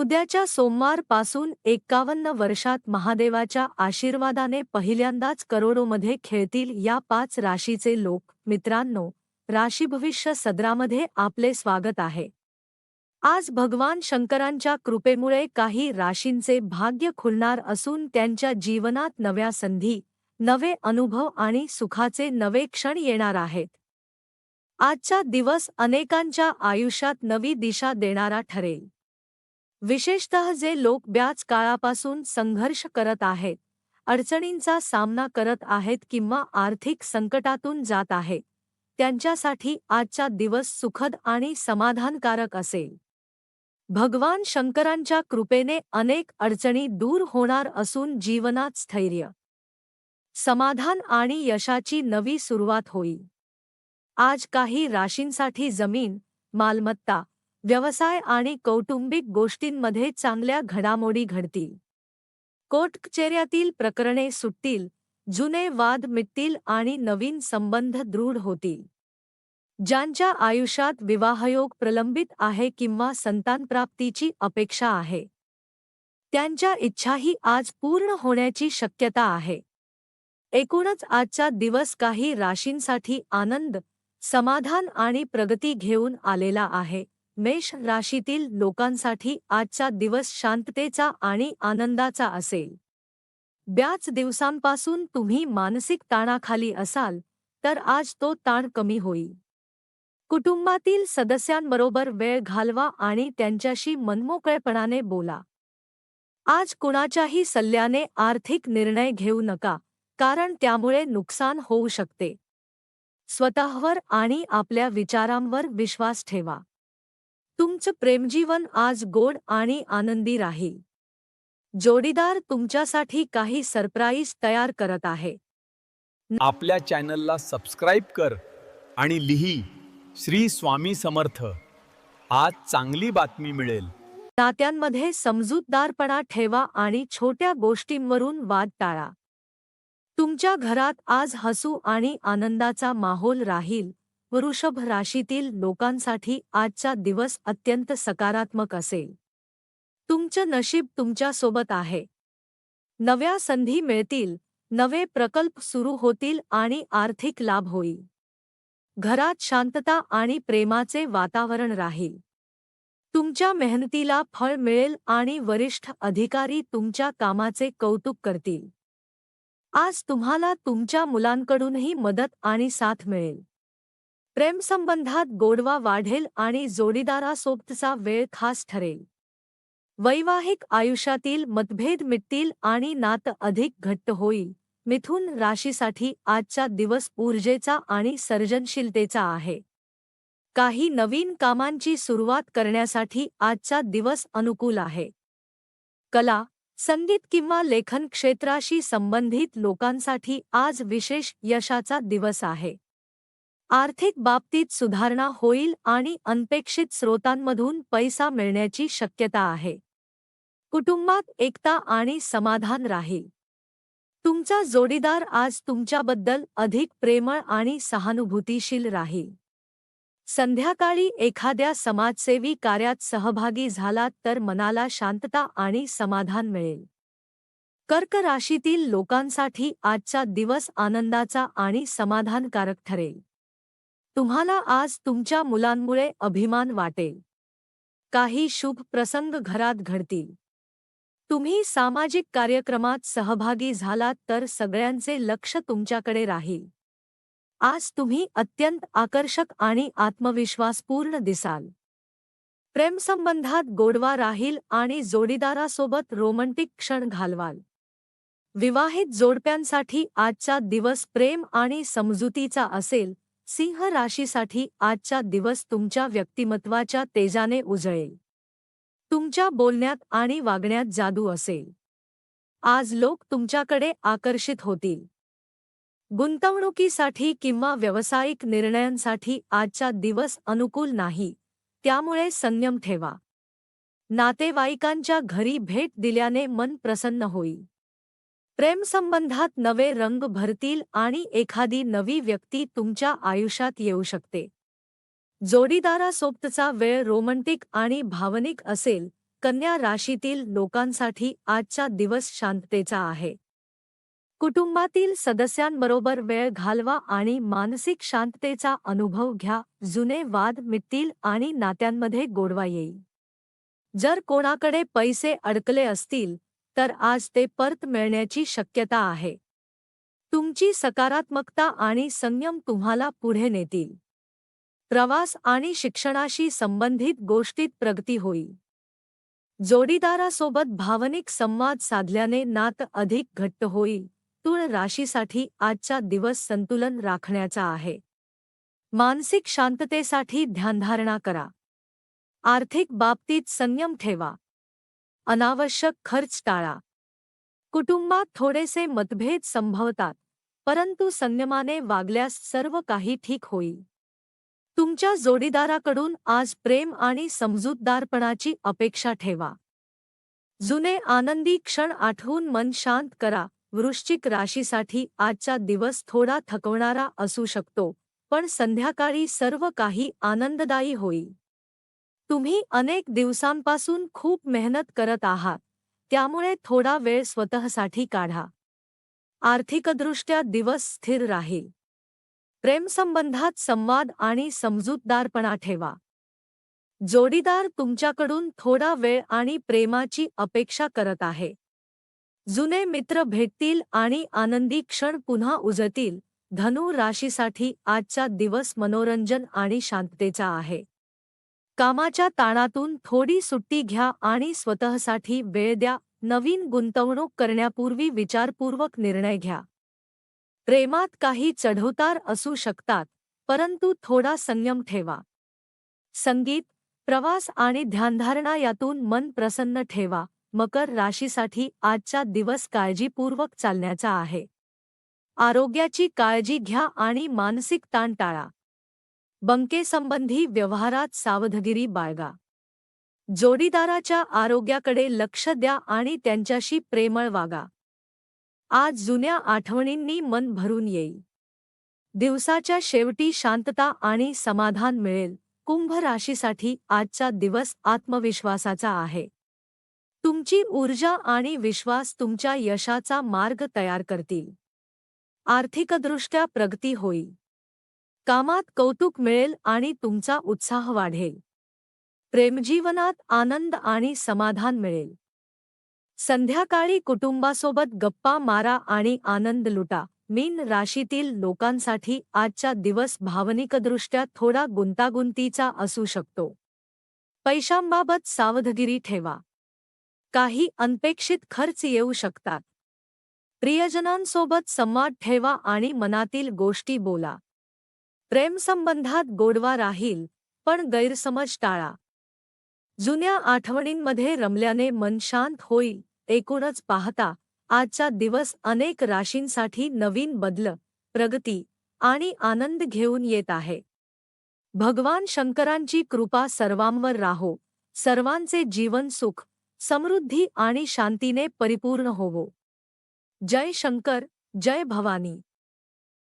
उद्याच्या सोमवारपासून एक्कावन्न एकावन्न वर्षात महादेवाच्या आशीर्वादाने पहिल्यांदाच करोडोमध्ये खेळतील या पाच राशीचे लोक. मित्रांनो राशीभविष्य सदरामध्ये आपले स्वागत आहे. आज भगवान शंकरांच्या कृपेमुळे काही राशींचे भाग्य खुलणार असून त्यांच्या जीवनात नव्या संधी नवे अनुभव आणि सुखाचे नवे क्षण येणार आहेत. आजचा दिवस अनेकांच्या आयुष्यात नवी दिशा देणारा ठरेल. विशेषतः जे लोक ब्याच काळापासून संघर्ष करत आहेत अडचणींचा सामना करत आहेत किंवा आर्थिक संकटातून जात आहेत त्यांच्यासाठी आजचा दिवस सुखद आणि समाधानकारक असेल. भगवान शंकरांच्या कृपेने अनेक अडचणी दूर होणार असून जीवनात स्थैर्य समाधान आणि यशाची नवी सुरुवात होईल. आज काही राशींसाठी जमीन मालमत्ता व्यवसाय आणि कौटुंबिक गोष्टींमध्ये चांगल्या घडामोडी घडतील. कोर्ट कचेऱ्यातील प्रकरणे सुटतील जुने वाद मिटतील आणि नवीन संबंध दृढ होतील. ज्यांच्या आयुष्यात विवाहयोग प्रलंबित आहे किंवा संतानप्राप्तीची अपेक्षा आहे. त्यांच्या इच्छाही आज पूर्ण होण्याची शक्यता आहे. एकूणच आजचा दिवस काही राशींसाठी आनंद समाधान आणि प्रगती घेऊन आलेला आहे. मेष राशीतील लोकांसाठी आजचा दिवस शांततेचा आणि आनंदाचा असेल. ब्याच दिवसांपासून तुम्ही मानसिक ताणाखाली असाल तर आज तो ताण कमी होईल. कुटुंबातील सदस्यांबरोबर वेळ घालवा आणि त्यांच्याशी मनमोकळेपणाने बोला. आज कुणाच्याही सल्ल्याने आर्थिक निर्णय घेऊ नका कारण त्यामुळे नुकसान होऊ शकते. स्वतःवर आणि आपल्या विचारांवर विश्वास ठेवा. तुमचं प्रेमजीवन आज गोड आणि आनंदी राहील. जोडीदार तुमच्यासाठी काही सरप्राईज तयार करत आहे. आपल्या चॅनलला सबस्क्राईब कर आणि लिही श्री स्वामी समर्थ. आज चांगली बातमी मिळेल. नात्यांमध्ये समजूतदारपणा ठेवा आणि छोट्या गोष्टींवरून वाद टाळा. तुमच्या घरात आज हसू आणि आनंदाचा माहोल राहील. वृषभ राशीतील लोकांसाठी आजचा दिवस अत्यंत सकारात्मक असेल. तुमचं नशीब तुमच्यासोबत आहे. नव्या संधी मिळतील नवे प्रकल्प सुरू होतील आणि आर्थिक लाभ होईल. घरात शांतता आणि प्रेमाचे वातावरण राहील. तुमच्या मेहनतीला फळ मिळेल आणि वरिष्ठ अधिकारी तुमच्या कामाचे कौतुक करतील. आज तुम्हाला तुमच्या मुलांकडूनही मदत आणि साथ मिळेल. प्रेमसंबंधात गोडवा वाढेल आणि जोडीदारासोबतचा वेळ खास ठरेल. वैवाहिक आयुष्यातील मतभेद मिटतील आणि नातं अधिक घट्ट होईल. मिथुन राशीसाठी आजचा दिवस ऊर्जेचा आणि सर्जनशीलतेचा आहे. काही नवीन कामांची सुरुवात करण्यासाठी आजचा दिवस अनुकूल आहे. कला संगीत किंवा लेखन क्षेत्राशी संबंधित लोकांसाठी आज विशेष यशाचा दिवस आहे. आर्थिक बाबतीत सुधारणा होईल आणि अनपेक्षित स्रोतांमधून पैसा मिळण्याची शक्यता आहे. कुटुंबात एकता आणि समाधान राहील. तुमचा जोडीदार आज तुमच्याबद्दल अधिक प्रेमळ आणि सहानुभूतीशील राहील. संध्याकाळी एखाद्या समाजसेवी कार्यात सहभागी झालात तर मनाला शांतता आणि समाधान मिळेल. कर्क राशीतील लोकांसाठी आजचा दिवस आनंदाचा आणि समाधानकारक ठरेल. तुम्हाला आज तुमच्या मुलांमुळे अभिमान वाटेल. काही शुभ प्रसंग घरात घडतील. तुम्ही सामाजिक कार्यक्रमात सहभागी झालात तर सगळ्यांचे लक्ष तुमच्याकडे राहील. आज तुम्ही अत्यंत आकर्षक आणि आत्मविश्वासपूर्ण दिसाल. प्रेमसंबंधात गोडवा राहील आणि जोडीदारासोबत रोमँटिक क्षण घालवाल. विवाहित जोडप्यांसाठी आजचा दिवस प्रेम आणि समजुतीचा असेल सिंह राशीसाठी आजचा दिवस तुमच्या व्यक्तिमत्वाच्या तेजाने उजळेल. तुमच्या बोलण्यात आणि वागण्यात जादू असेल. आज लोक तुमच्याकडे आकर्षित होतील. गुंतवणुकीसाठी किंवा व्यावसायिक निर्णयांसाठी आजचा दिवस अनुकूल नाही त्यामुळे संयम ठेवा. नातेवाईकांच्या घरी भेट दिल्याने मन प्रसन्न होईल. प्रेमसंबंधात नवे रंग भरतील आणि एखादी नवी व्यक्ती तुमच्या आयुष्यात येऊ शकते. जोडीदारासोबतचा वेळ रोमँटिक आणि भावनिक असेल कन्या राशीतील लोकांसाठी आजचा दिवस शांततेचा आहे. कुटुंबातील सदस्यांबरोबर वेळ घालवा आणि मानसिक शांततेचा अनुभव घ्या जुने वाद मिटतील आणि नात्यांमध्ये गोडवा येईल. जर कोणाकडे पैसे अडकले असतील तर आज ते परत मिळण्याची शक्यता आहे. तुमची सकारात्मकता आणि संयम तुम्हाला पुढे नेतील. प्रवास आणि शिक्षणाशी संबंधित गोष्टीत प्रगती होईल. जोडीदारासोबत भावनिक संवाद साधल्याने नात अधिक घट्ट होईल. तुळ राशीसाठी आजचा दिवस संतुलन राखण्याचा आहे. मानसिक शांततेसाठी ध्यानधारणा करा. आर्थिक बाबतीत संयम ठेवा. अनावश्यक खर्च टाळा. कुटुंबात थोडेसे मतभेद संभवतात परंतु संयमाने वागल्यास सर्व काही ठीक होईल. तुमच्या जोडीदाराकडून आज प्रेम आणि समजूतदारपणाची अपेक्षा ठेवा. जुने आनंदी क्षण आठवून मन शांत करा. वृश्चिक राशीसाठी आजचा दिवस थोडा थकवणारा असू शकतो पण संध्याकाळी सर्व काही आनंददायी होईल. तुम्ही अनेक दिवसांपासून खूप मेहनत करत आहात. त्यामुळे थोडा वेळ स्वतःसाठी काढा. आर्थिकदृष्ट्या दिवस स्थिर राहील. प्रेमसंबंधात संवाद आणि समजूतदारपणा ठेवा. जोडीदार तुमच्याकडून थोडा वेळ आणि प्रेमाची अपेक्षा करत आहे. जुने मित्र भेटतील आणि आनंदी क्षण पुन्हा उजतील धनु राशीसाठी आजचा दिवस मनोरंजन आणि शांततेचा आहे. कामाच्या ताणातून थोडी सुट्टी घ्या आणि स्वतःसाठी वेळ द्या. नवीन गुंतवणूक करण्यापूर्वी विचारपूर्वक निर्णय घ्या. प्रेमात काही चढवतार असू शकतात परंतु थोडा संयम ठेवा. संगीत प्रवास आणि ध्यानधारणा यातून मन प्रसन्न ठेवा. मकर राशीसाठी आजचा दिवस काळजीपूर्वक चालण्याचा आहे. आरोग्याची काळजी घ्या आणि मानसिक ताण टाळा. बंकेसंबंधी व्यवहारात सावधगिरी बाळगा. जोडीदाराच्या आरोग्याकडे लक्ष द्या आणि त्यांच्याशी प्रेमळ वागा. आज जुन्या आठवणींनी मन भरून येईल. दिवसाच्या शेवटी शांतता आणि समाधान मिळेल. कुंभ राशीसाठी आजचा दिवस आत्मविश्वासाचा आहे. तुमची ऊर्जा आणि विश्वास तुमच्या यशाचा मार्ग तयार करतील. आर्थिकदृष्ट्या प्रगती होईल. कामात कौतुक मिळेल आणि तुमचा उत्साह वाढेल. प्रेमजीवनात आनंद आणि समाधान मिळेल. संध्याकाळी कुटुंबासोबत गप्पा मारा आणि आनंद लुटा. मीन राशीतील लोकांसाठी आजचा दिवस भावनिकदृष्ट्या थोडा गुंतागुंतीचा असू शकतो. पैशांबाबत सावधगिरी ठेवा. काही अनपेक्षित खर्च येऊ शकतात. प्रियजनांसोबत संवाद ठेवा आणि मनातील गोष्टी बोला. प्रेमसंबंधात गोडवा राहील पण गैरसमज टाळा. जुन्या आठवणींमध्ये रमल्याने मन शांत होईल एकूणच पाहता आजचा दिवस अनेक राशींसाठी नवीन बदल प्रगती आणि आनंद घेऊन येत आहे. भगवान शंकरांची कृपा सर्वांवर राहो सर्वांचे जीवन सुख समृद्धी आणि शांतीने परिपूर्ण होवो. जय शंकर जय भवानी.